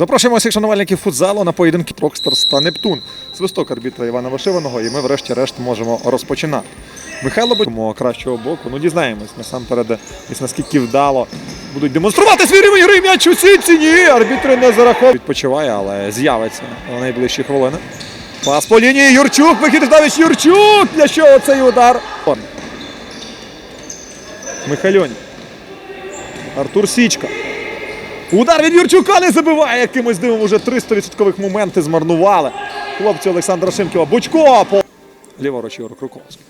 Запрошуємо всіх шанувальників футзалу на поєдинки Трокстерс та Нептун. Свисток арбітра Івана Вишиваного, і ми врешті-решт можемо розпочинати. Михайло Будьмо кращого боку. Ну дізнаємось насамперед, наскільки вдало будуть демонструвати свій рівень гри м'яч у сітці. Ні, арбітри не зараховують. Відпочиває, але з'явиться на найближчі хвилини. Пас по лінії Юрчук, вихід Давич Юрчук. Для чого цей удар? Михальоні. Артур Січка. Удар від Юрчука не забиває. Якимось дивом уже 300% моменти змарнували. Хлопці Олександра Шимківа. Бучко по ліворуч Ігор Круковський.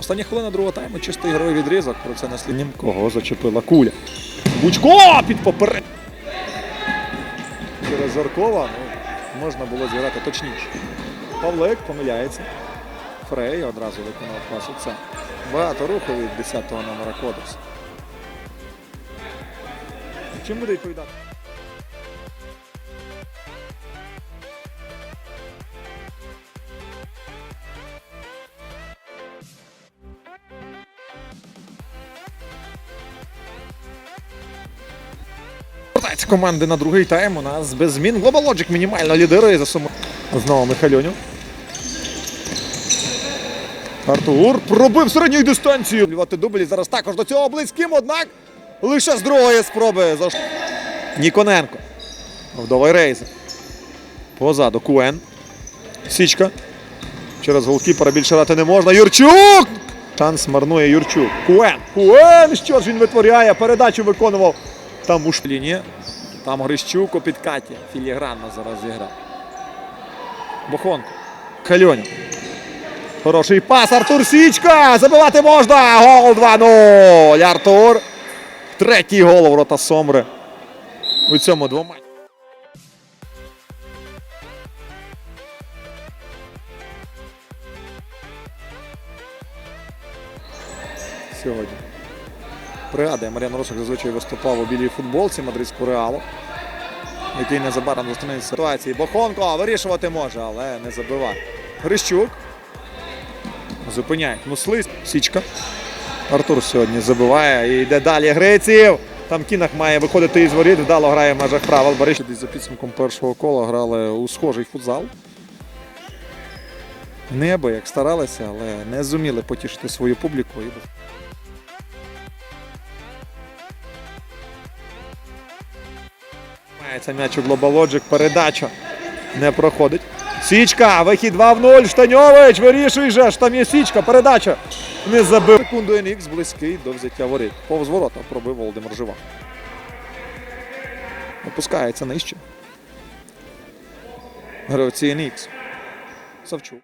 Остання хвилина другого тайму чисто ігровий відрізок. Про це насліднім кого зачепила куля. Бучко під поперед. Через Жаркова ну, можна було зіграти точніше. Павлик помиляється. Фрей одразу виконав пас це. Багато руху від 10-го номера кодексу. Чим буде відповідати? Повертається команди на другий тайм. У нас без змін. Global Logic мінімально лідирує за суму. Знову Михальонів. Артур пробив середньої дистанції. Лівати дублі зараз також до цього близьким, однак лише з другої спроби. Заш... Ніконенко. Вдовий рейзер. Позаду Куен. Січка. Через голкіпера більше грати не можна. Юрчук! Шанс марнує Юрчук. Куен. Куен! Що ж він витворяє? Передачу виконував. Там у шліні. Там Грищук у підкаті. Філігранно зараз зіграв. Бохонко. Кальонів. Хороший пас. Артур Січка. Забивати можна. Гол 2-0. Артур. Третій гол ворота Сомри. У цьому двома. Сьогодні. Пригадує, Мар'ян Росик зазвичай виступав у білій футболці мадридського реалу, який незабаром зустрінеться ситуації. Бохонко вирішувати може, але не забиває. Грищук. Зупиняє. Муслис. Січка. Артур сьогодні забиває і йде далі. Гриців. Там Кінах має виходити із воріт. Вдало грає в межах правил. Борис десь за підсумком першого кола грали у схожий футзал. Небо як старалися, але не зуміли потішити свою публіку. Мається м'яч у Logic. Передача не проходить. Січка, вихід 2 в 0. Штаньович, вирішуй же. ж, Там є Січка, передача. Не забив. Секунду NX близький до взяття воріт. Повз ворота пробив Володимир Жива. Опускається нижче. Гравці NX. Савчук.